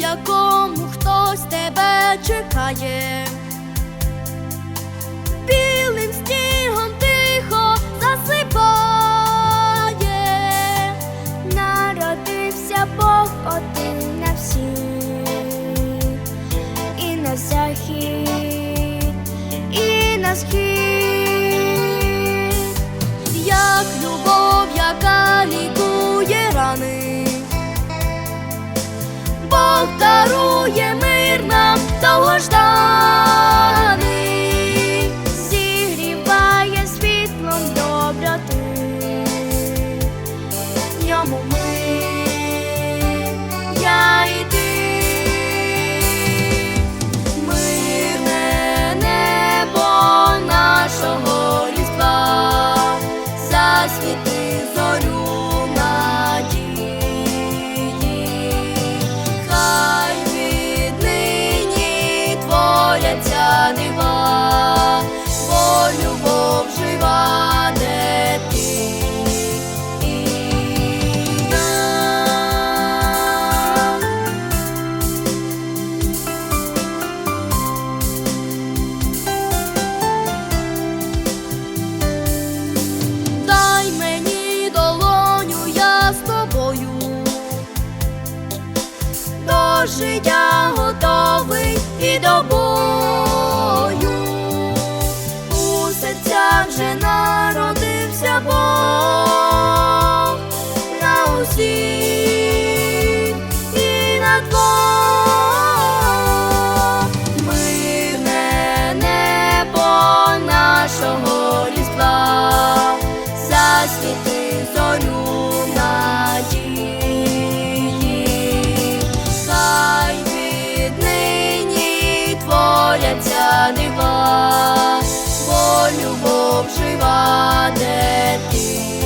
якому хтось тебе чекає. Білим снігом тихо засипає, народився Бог один на всіх, і на захід, і на схід, життя готовий і до бою. У серцях вже народився Бог на усіх і на двох. Мирне небо нашого різдва, засвіти зорю обживати ти.